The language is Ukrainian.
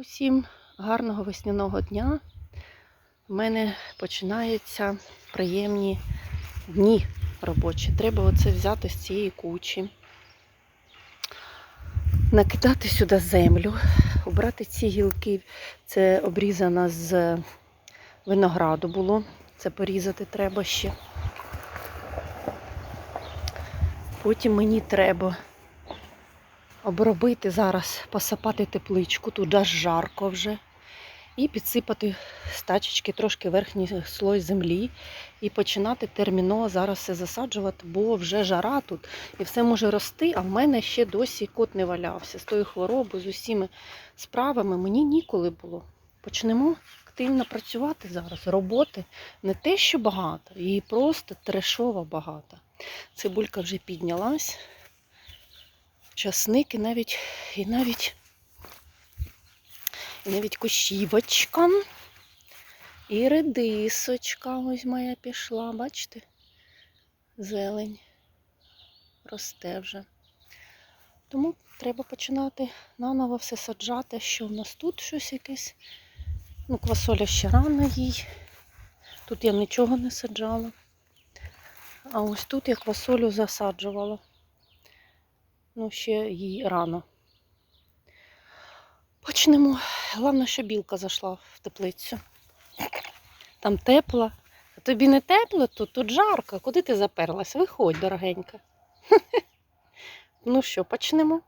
Усім гарного весняного дня. У мене починаються приємні дні робочі. Треба оце взяти з цієї кучі, накидати сюди землю, обрати ці гілки. Це обрізано з винограду було. Це порізати треба ще. Потім мені треба обробити зараз, посапати тепличку, тут аж жарко вже. І підсипати з тачечки трошки верхній слой землі і починати терміново зараз все засаджувати, бо вже жара тут і все може рости, а в мене ще досі кот не валявся з тою хворобою, з усіма справами. Мені ніколи було. Почнемо активно працювати зараз. Роботи не те, що багато, її просто трешово багато. Цибулька вже піднялась часник і навіть, і навіть, і навіть кущівочка. І редисочка ось моя пішла, бачите? Зелень росте вже. Тому треба починати наново все саджати, що в нас тут щось якесь. Ну, квасоля ще рано їй. Тут я нічого не саджала. А ось тут я квасолю засаджувала ну ще їй рано. Почнемо. Головне, що білка зайшла в теплицю. Там тепло. А тобі не тепло, тут, тут жарко. Куди ти заперлась? Виходь, дорогенька. Ну що, почнемо?